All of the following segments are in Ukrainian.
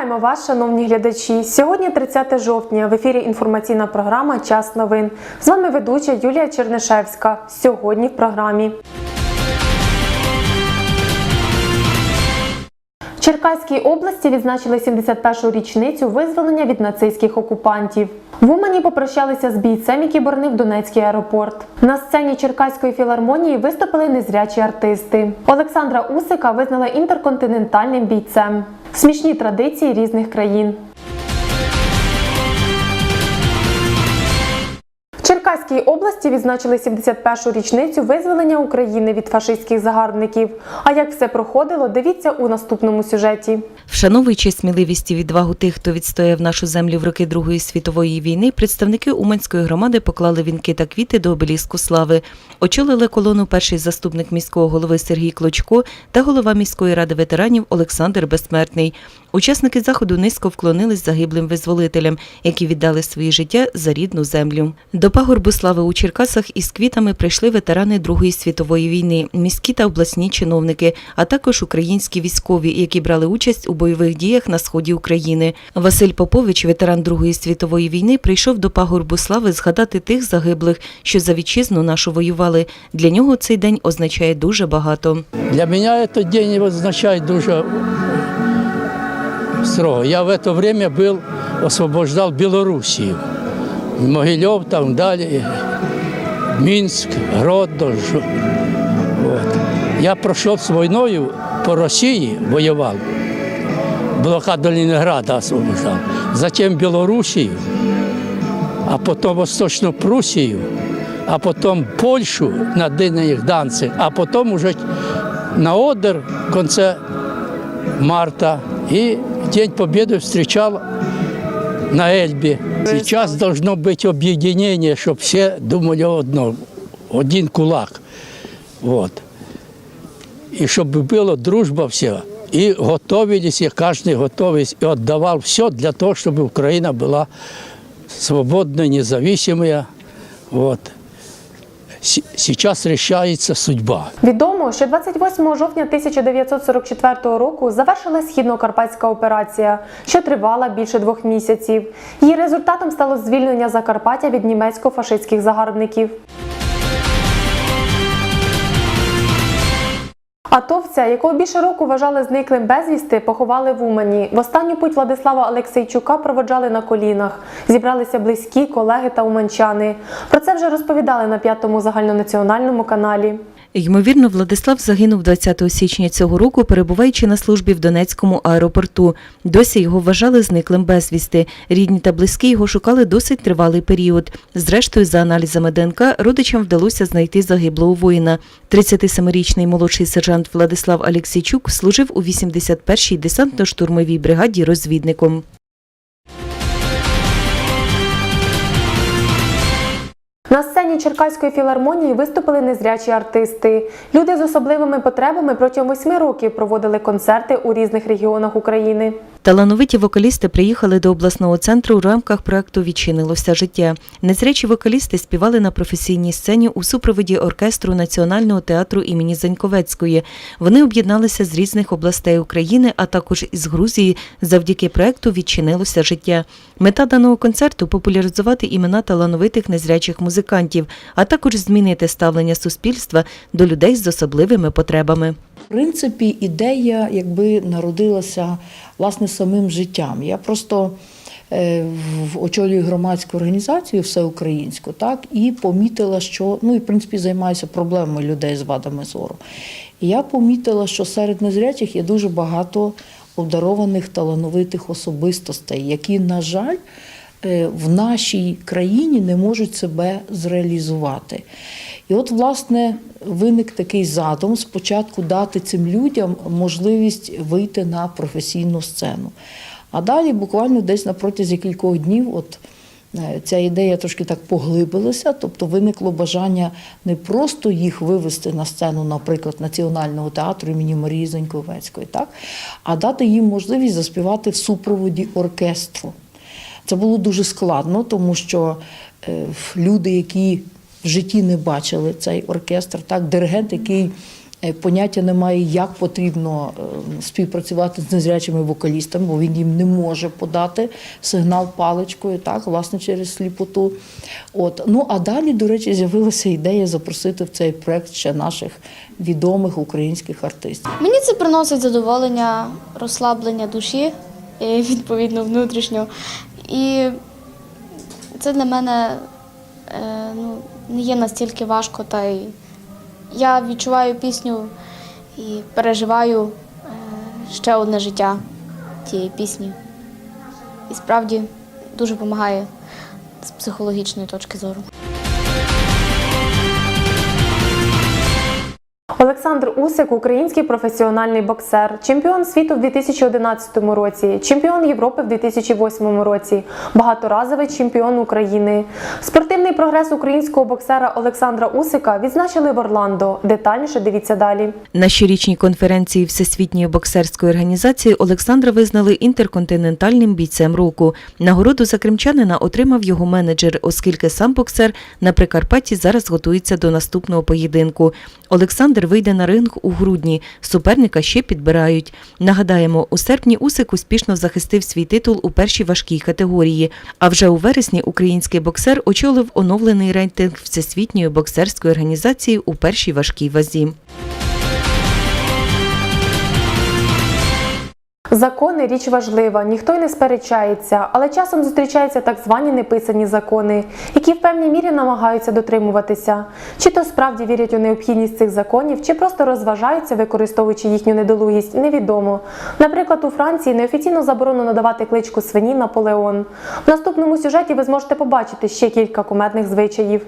Вітаємо вас, шановні глядачі. Сьогодні 30 жовтня. В ефірі інформаційна програма Час новин. З вами ведуча Юлія Чернишевська. Сьогодні в програмі. Черкаській області відзначили 71-шу річницю визволення від нацистських окупантів. В Умані попрощалися з бійцем, який боронив Донецький аеропорт. На сцені Черкаської філармонії виступили незрячі артисти. Олександра Усика визнала інтерконтинентальним бійцем. Смішні традиції різних країн. В області відзначили 71-шу річницю визволення України від фашистських загарбників. А як все проходило, дивіться у наступному сюжеті. Вшановуючи сміливість і відвагу тих, хто відстояв нашу землю в роки Другої світової війни, представники Уманської громади поклали вінки та квіти до обеліску слави. Очолили колону перший заступник міського голови Сергій Клочко та голова міської ради ветеранів Олександр Безсмертний. Учасники заходу низько вклонились загиблим визволителям, які віддали своє життя за рідну землю. До пагорбу слави у Черкасах із квітами прийшли ветерани Другої світової війни, міські та обласні чиновники, а також українські військові, які брали участь у бойових діях на сході України. Василь Попович, ветеран Другої світової війни, прийшов до пагорбу слави згадати тих загиблих, що за вітчизну нашу воювали. Для нього цей день означає дуже багато. Для меня этот день означает дуже строго. Я в это время был, освобождал Белоруссию. Могилев там далі, Мінськ, Гродно. Вот. Я пройшов з війною по Росії, воював. Блокаду Ленинграда освобождав. Затем Білорусію, а потім Восточну Прусію, а потім Польщу на Диних Данциг, а потім уже на Одер в конце марта и День Победы встречал на Эльбе. Сейчас должно быть объединение, чтобы все думали одно, один кулак. Вот. И чтобы была дружба вся. И готовились, и каждый готовился, и отдавал все для того, чтобы Украина была свободная, независимая. Вот. С- рішається судьба. Відомо, що 28 жовтня 1944 року завершилась східно-карпатська операція, що тривала більше двох місяців. Її результатом стало звільнення Закарпаття від німецько-фашистських загарбників. Атовця, якого більше року вважали зниклим безвісти, поховали в Умані. В останню путь Владислава Олексійчука проводжали на колінах. Зібралися близькі, колеги та уманчани. Про це вже розповідали на п'ятому загальнонаціональному каналі. Ймовірно, Владислав загинув 20 січня цього року, перебуваючи на службі в Донецькому аеропорту. Досі його вважали зниклим безвісти. Рідні та близькі його шукали досить тривалий період. Зрештою, за аналізами ДНК, родичам вдалося знайти загиблого воїна. 37-річний молодший сержант Владислав Алексійчук служив у 81-й десантно-штурмовій бригаді розвідником. На сцені Черкаської філармонії виступили незрячі артисти. Люди з особливими потребами протягом восьми років проводили концерти у різних регіонах України. Талановиті вокалісти приїхали до обласного центру у рамках проекту Відчинилося життя. Незрячі вокалісти співали на професійній сцені у супроводі оркестру Національного театру імені Заньковецької. Вони об'єдналися з різних областей України, а також із Грузії. Завдяки проекту Відчинилося життя. Мета даного концерту популяризувати імена талановитих незрячих музикантів, а також змінити ставлення суспільства до людей з особливими потребами. Принципі, ідея якби народилася власне самим життям. Я просто е, очолюю громадську організацію всеукраїнську, так і помітила, що ну і в принципі займаюся проблемами людей з вадами зору. І я помітила, що серед незрячих є дуже багато обдарованих талановитих особистостей, які, на жаль, е, в нашій країні не можуть себе зреалізувати. І от, власне, виник такий задум спочатку дати цим людям можливість вийти на професійну сцену. А далі, буквально десь на протязі кількох днів, от е, ця ідея трошки так поглибилася, тобто виникло бажання не просто їх вивести на сцену, наприклад, Національного театру імені Марії Заньковецької, так, а дати їм можливість заспівати в супроводі оркестру. Це було дуже складно, тому що е, люди, які в житті не бачили цей оркестр, так, диригент, який Е, Поняття немає, як потрібно е, співпрацювати з незрячими вокалістами, бо він їм не може подати сигнал паличкою, так, власне, через сліпоту. От. Ну а далі, до речі, з'явилася ідея запросити в цей проект ще наших відомих українських артистів. Мені це приносить задоволення, розслаблення душі, відповідно, внутрішньо. І це для мене е, ну, не є настільки важко. Та й я відчуваю пісню і переживаю е, ще одне життя тієї пісні. І справді дуже допомагає з психологічної точки зору. Олександр Усик український професіональний боксер, чемпіон світу в 2011 році, чемпіон Європи в 2008 році, багаторазовий чемпіон України. Спортивний прогрес українського боксера Олександра Усика відзначили в Орландо. Детальніше дивіться далі. На щорічній конференції Всесвітньої боксерської організації Олександра визнали інтерконтинентальним бійцем року. Нагороду за кримчанина отримав його менеджер, оскільки сам боксер на Прикарпатті зараз готується до наступного поєдинку. Олександр вийде на ринг у грудні. Суперника ще підбирають. Нагадаємо, у серпні Усик успішно захистив свій титул у першій важкій категорії. А вже у вересні український боксер очолив оновлений рейтинг Всесвітньої боксерської організації у першій важкій вазі. Закони річ важлива, ніхто й не сперечається, але часом зустрічаються так звані неписані закони, які в певній мірі намагаються дотримуватися. Чи то справді вірять у необхідність цих законів, чи просто розважаються, використовуючи їхню недолугість, невідомо. Наприклад, у Франції неофіційно заборонено давати кличку свині Наполеон. В наступному сюжеті ви зможете побачити ще кілька кумедних звичаїв.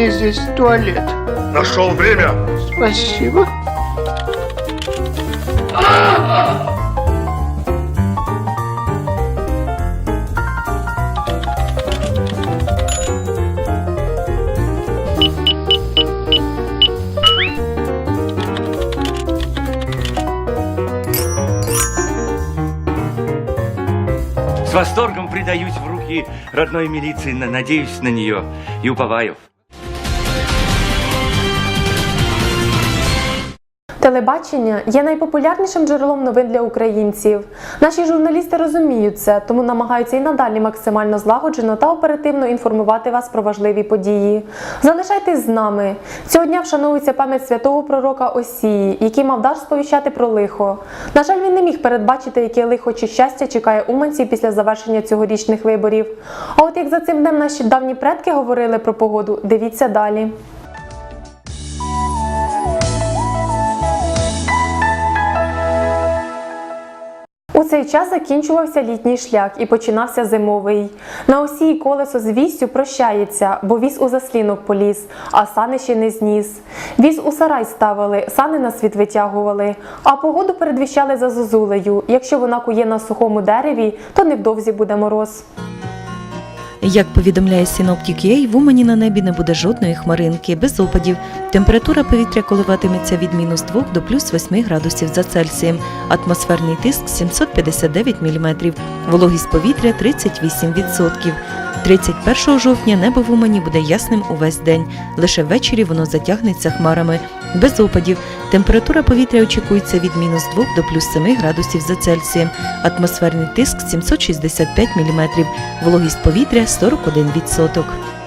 Где здесь туалет? Нашел время. Спасибо. С восторгом предаюсь в руки родной милиции, на- надеюсь на нее и уповаю. Телебачення є найпопулярнішим джерелом новин для українців. Наші журналісти розуміють це, тому намагаються і надалі максимально злагоджено та оперативно інформувати вас про важливі події. Залишайтесь з нами. Цього дня вшановується пам'ять святого пророка Осії, який мав дар сповіщати про лихо. На жаль, він не міг передбачити, яке лихо чи щастя чекає уманців після завершення цьогорічних виборів. А от як за цим днем наші давні предки говорили про погоду, дивіться далі. Цей час закінчувався літній шлях і починався зимовий. На осі колесо з вістю прощається, бо віз у заслінок поліз, а сани ще не зніс. Віз у сарай ставили, сани на світ витягували, а погоду передвіщали за зозулею. Якщо вона кує на сухому дереві, то невдовзі буде мороз. Як повідомляє синоптик UA, в Умані на небі не буде жодної хмаринки, без опадів. Температура повітря коливатиметься від мінус 2 до плюс 8 градусів за Цельсієм. Атмосферний тиск 759 мм, вологість повітря 38%. 31 жовтня небо в Умані буде ясним увесь день. Лише ввечері воно затягнеться хмарами. Без опадів. Температура повітря очікується від мінус 2 до плюс 7 градусів за Цельсієм. Атмосферний тиск 765 мм, вологість повітря 41%.